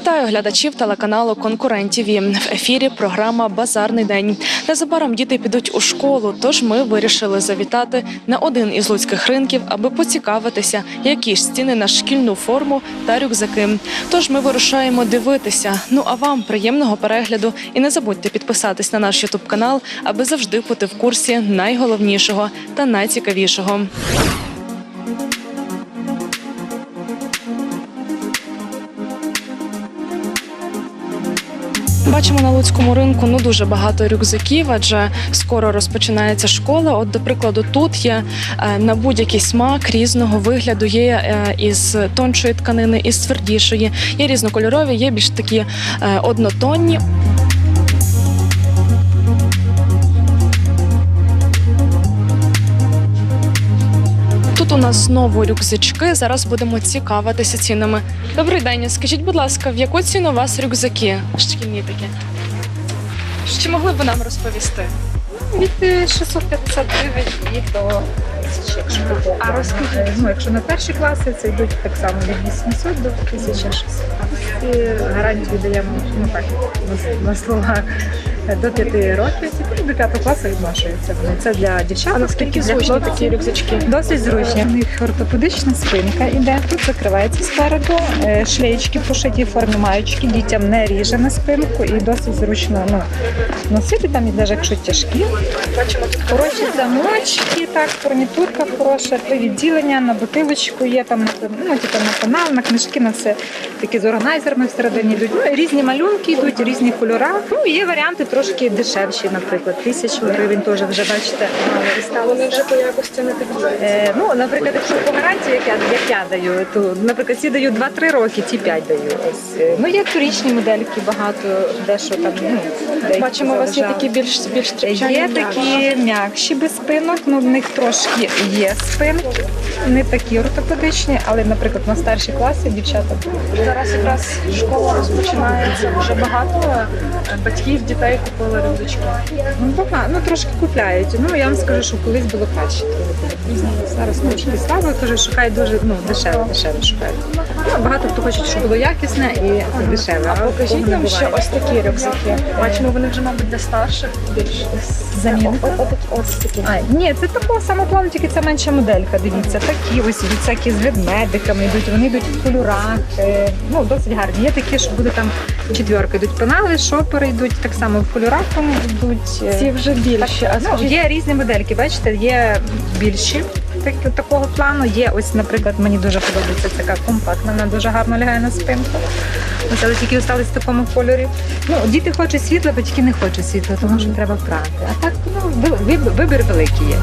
Вітаю глядачів телеканалу Конкурент ТВ. В ефірі програма Базарний день. Незабаром діти підуть у школу, тож ми вирішили завітати на один із луцьких ринків, аби поцікавитися, які ж ціни на шкільну форму та рюкзаки. Тож ми вирушаємо дивитися. Ну а вам приємного перегляду і не забудьте підписатись на наш Ютуб канал, аби завжди бути в курсі найголовнішого та найцікавішого. Бачимо на луцькому ринку ну дуже багато рюкзаків, адже скоро розпочинається школа. От, до прикладу, тут є е, на будь-який смак різного вигляду. Є е, із тоншої тканини, із твердішої, є різнокольорові, є більш такі е, однотонні. Тут у нас знову рюкзачки. Зараз будемо цікавитися цінами. Добрий день. Скажіть, будь ласка, в яку ціну у вас рюкзаки шкільні такі? Чи могли б ви нам розповісти? Від е, 650 гривень і до 1000, якщо купити. А розкажіть. Е, Ну, якщо на перші класи, це йдуть так само від 800 до 1600. І гарантію даємо ну, так, на, на слова е, до 5 років, до 5 класу відношується. вони. Це для дівчат. А наскільки для зручні хлопців. такі рюкзачки? Досить зручні. У них ортопедична спинка іде, тут закривається спереду, е, шлеєчки пошиті формі маючки, дітям не ріже на спинку і досить зручно ну, носити там, і навіть якщо тяжкі. Бачимо тут Хороші замочки, так, фурнітурка хороша, три відділення, на бутилочку є там ну, типу, на канал, на книжки, на все. Такі з органайзерами всередині йдуть. Ну, і різні малюнки йдуть, різні кольори. Ну, є варіанти трошки дешевші, наприклад, тисячу гривень теж вже бачите. стало. вони вже по якості не такі. Е, ну, наприклад, якщо по гарантії, як я, як я даю, то, наприклад, ці даю 2-3 роки, ті 5 даю. Ось. е, Ну, є турічні модельки багато, дещо там, ну, деякі Бачимо, у вас є такі більш більш тріпчані. Є такі м'якші без спинок, ну в них трошки є спинки, не такі ортопедичні, але, наприклад, на старші класи дівчата Зараз якраз школа розпочинається. Вже багато е, батьків дітей купили рюкзачки. Ну, ну трошки купляють. Ну я вам скажу, що колись було краще. Зараз ну, слабо, кажу, шукають дуже ну, дешево, дешево шукають. Ну, багато хто хоче, щоб було якісне і дешеве. А покажіть нам ще ось такі рюкзаки. Бачимо, вони вже, мабуть, для старших більш о- Ось такі. Ні, це такого самого плану, тільки це менша моделька. Дивіться, такі ось ідуть всякі з ведмедиками йдуть, вони йдуть в кольорах. е, Ну, досить гарні. Є такі, що буде там четверка. Йдуть пенали, шопери йдуть так само в кольорах вони йдуть. е. Ці вже більші. А Ну, є різні модельки, бачите, є більші так, такого плану. Є ось, наприклад, мені дуже подобається така компактна, вона дуже гарно лягає на спинку. Ось, але тільки остались в такому кольорі. Ну, діти хочуть світла, батьки не хочуть світла, тому що треба прати. А так ну, ви- ви- вибір великий є.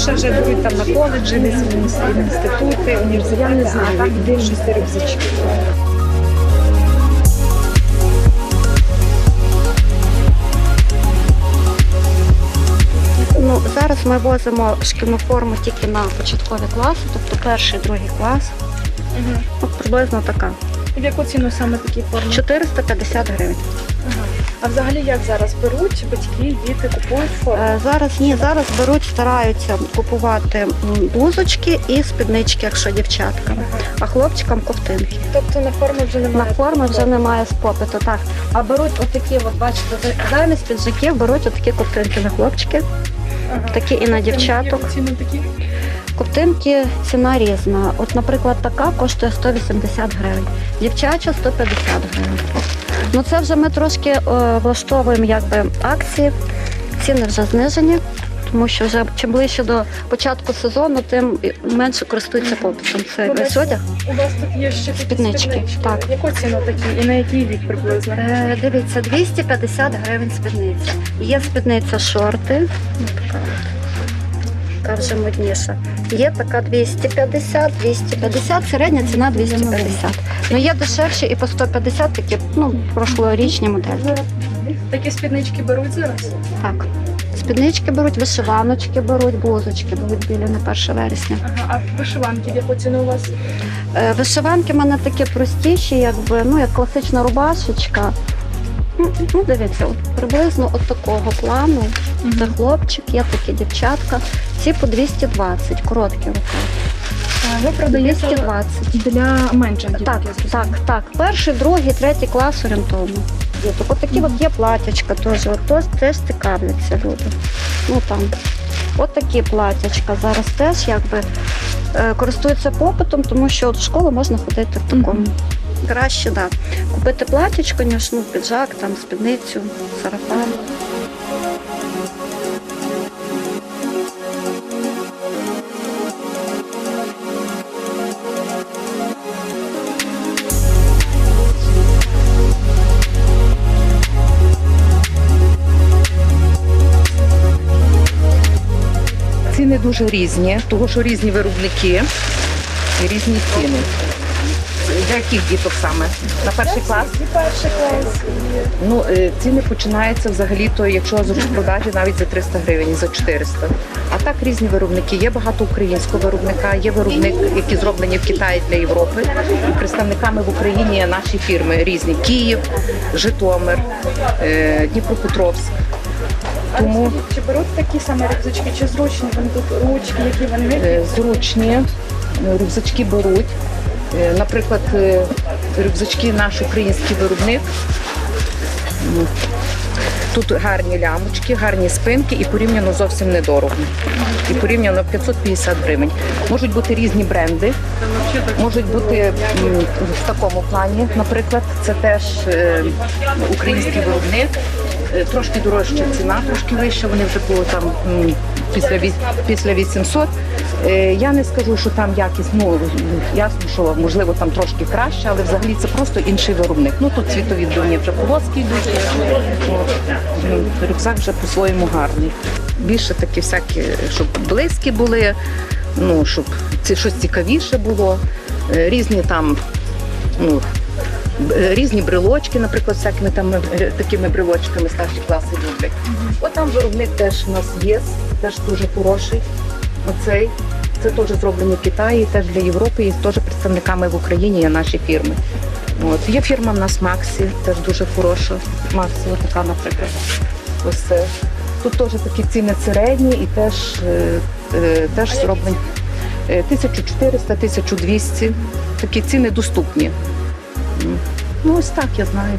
Більше вже беруть там на коледжі, десь інститути, університети, а так більшість рюкзачки. Ну, зараз ми возимо шкільну форму тільки на початкові класи, тобто перший, другий клас. Мгм. Ну, приблизно така. в яку ціну саме такі форми? 450 гривень. А взагалі як зараз беруть батьки, діти купують форму? Е, зараз ні, зараз беруть, стараються купувати м, блузочки і спіднички, якщо дівчатка. А хлопчикам ковтинки. Тобто на форму вже На немає. форми вже немає попиту. Так. А беруть отакі, от бачите, за- замість піджаків беруть отакі ковтинки на хлопчики, Ага. такі і на дівчаток. Ціни такі? Ковтинки ціна різна. От, наприклад, така коштує 180 гривень, дівчача 150 гривень. Ну це вже ми трошки е, влаштовуємо якби акції, ціни вже знижені, тому що вже чим ближче до початку сезону, тим менше користуються попитом. Це Ну, весь одяг. У вас тут є ще такі Спіднички, так. Яку ціну такі і на який вік приблизно? Е, дивіться, 250 гривень спідниця. Є спідниця шорти. ну, така вже модніша. Є така 250, 250, середня ціна 250. Ну є дешевші і по 150 такі, ну, прошлорічні моделі. Такі спіднички беруть зараз? Так. Спіднички беруть, вишиваночки беруть, блузочки беруть білі на 1 вересня. Ага, а вишиванки в яку ціну у вас? Е, Вишиванки в мене такі простіші, якби, ну, як класична рубашечка. Ну, ну, дивіться, от приблизно от такого плану. Це хлопчик, є такі дівчатка. Ці по 220, короткі рукави. Ви продаєте 220. для менших діток. Так, так, так. Перший, другий, третій клас орієнтовно. Діток. От такі от є платячка теж. От теж, теж цікавляться люди. Ну там. От такі платячка зараз теж якби е, користуються попитом, тому що от в школу можна ходити в такому. Краще, да. Купити платячко, ніж ну, піджак, там, спідницю, сарафан. Дуже різні, тому що різні виробники і різні ціни. Для яких діток саме? На перший клас? Перший клас. Ну, е, ціни починаються взагалі, то якщо з розпродажі навіть за 300 гривень, за 400. А так різні виробники. Є багато українського виробника, є виробник, які зроблені в Китаї для Європи. І представниками в Україні є наші фірми різні: Київ, Житомир, е, Дніпропетровськ. Тому Чи беруть такі самі рюкзачки, чи зручні вони тут ручки, які вони Е, зручні, е, рюкзачки беруть. Е, Наприклад, рюкзачки наш український виробник. Тут гарні лямочки, гарні спинки і порівняно зовсім недорого. І порівняно 550 гривень. Можуть бути різні бренди, можуть бути в такому плані, наприклад, це теж український виробник. Е, Трошки дорожча ціна, трошки вища, вони вже було там після, після 800. Е, Я не скажу, що там якість, ну ясно, що можливо там трошки краще, але взагалі це просто інший виробник. Ну тут світові дурні вже полоски йдуть. М, Рюкзак вже по-своєму гарний. Більше такі всякі, щоб близькі були, ну щоб ці щось цікавіше було. Е, Різні там, ну. Е, Різні брелочки, наприклад, всякими там е, такими брелочками старші класи люблять. От там виробник теж у нас є, теж дуже хороший. Оцей. Це теж зроблено в Китаї, теж для Європи і теж представниками в Україні є наші фірми. От. Є фірма в нас Максі, теж дуже хороша. Максі, така, наприклад. Ось це. Тут теж такі ціни середні і теж, е, е, теж зроблені. Е, 1400-1200. Такі ціни доступні. Ну, ось так я знаю.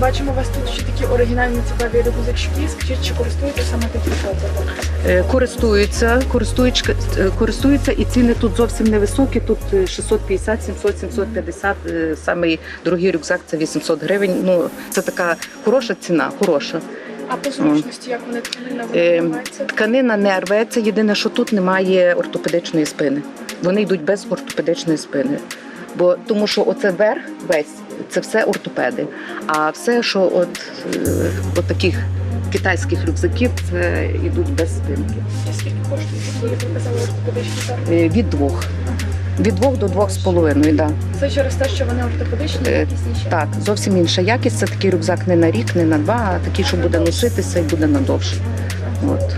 Бачимо у вас тут ще такі оригінальні цікаві рюкзачки. Скажіть, чи користуєтеся саме такі фото? Е, Користуються, користуюч- е, користуються, і ціни тут зовсім невисокі. Тут е, 650, 700, 750. е, Самий дорогий рюкзак це 800 гривень. Ну це така хороша ціна, хороша. А по зручності, як вони тканина Е, виливається? Тканина не рветься. Єдине, що тут немає ортопедичної спини. Вони йдуть без ортопедичної спини. Бо тому, що оце верх весь це все ортопеди. А все, що от, е, от таких китайських рюкзаків, це йдуть без спинки. Скільки коштує? Е, Від двох. Від двох до двох з половиною, да. Це через те, що вони ортопедичні, Е, якісніші? Так, зовсім інша якість. Це такий рюкзак не на рік, не на два, а такий, що буде носитися і буде надовше. От.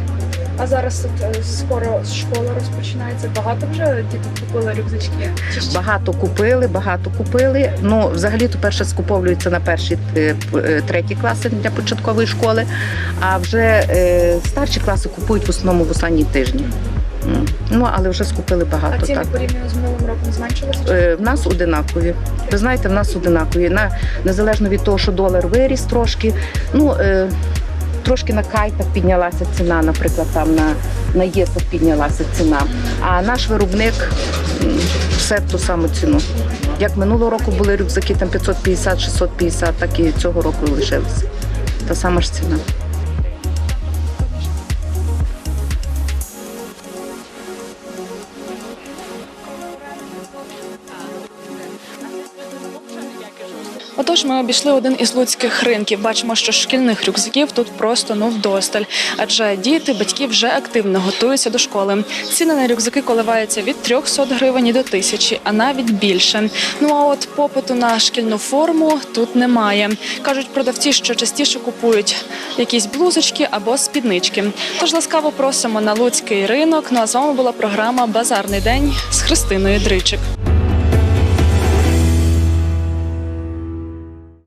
А зараз от, е, скоро школа розпочинається. Багато вже діток купили рюкзачки? Багато купили, багато купили. Ну, взагалі, то перше скуповуються на перші е, е, треті класи для початкової школи, а вже старші класи купують в основному в останні тижні. Ну, але вже скупили А багато. ціни Так. порівняно з минулим роком зменшилися? Е, В нас одинакові. Ви знаєте, в нас одинакові. На, незалежно від того, що долар виріс трошки. Ну, е, трошки на кайтах піднялася ціна, наприклад, там на, на єсах піднялася ціна. А наш виробник все ту саму ціну. Як минулого року були рюкзаки там 550-650, так і цього року лишилися. Та сама ж ціна. Отож, ми обійшли один із луцьких ринків. Бачимо, що шкільних рюкзаків тут просто ну вдосталь. Адже діти, батьки вже активно готуються до школи. Ціни на рюкзаки коливаються від 300 гривень до тисячі, а навіть більше. Ну а от попиту на шкільну форму тут немає. кажуть продавці, що частіше купують якісь блузочки або спіднички. Тож ласкаво просимо на луцький ринок. Ну а з вами була програма Базарний день з Христиною Дричик.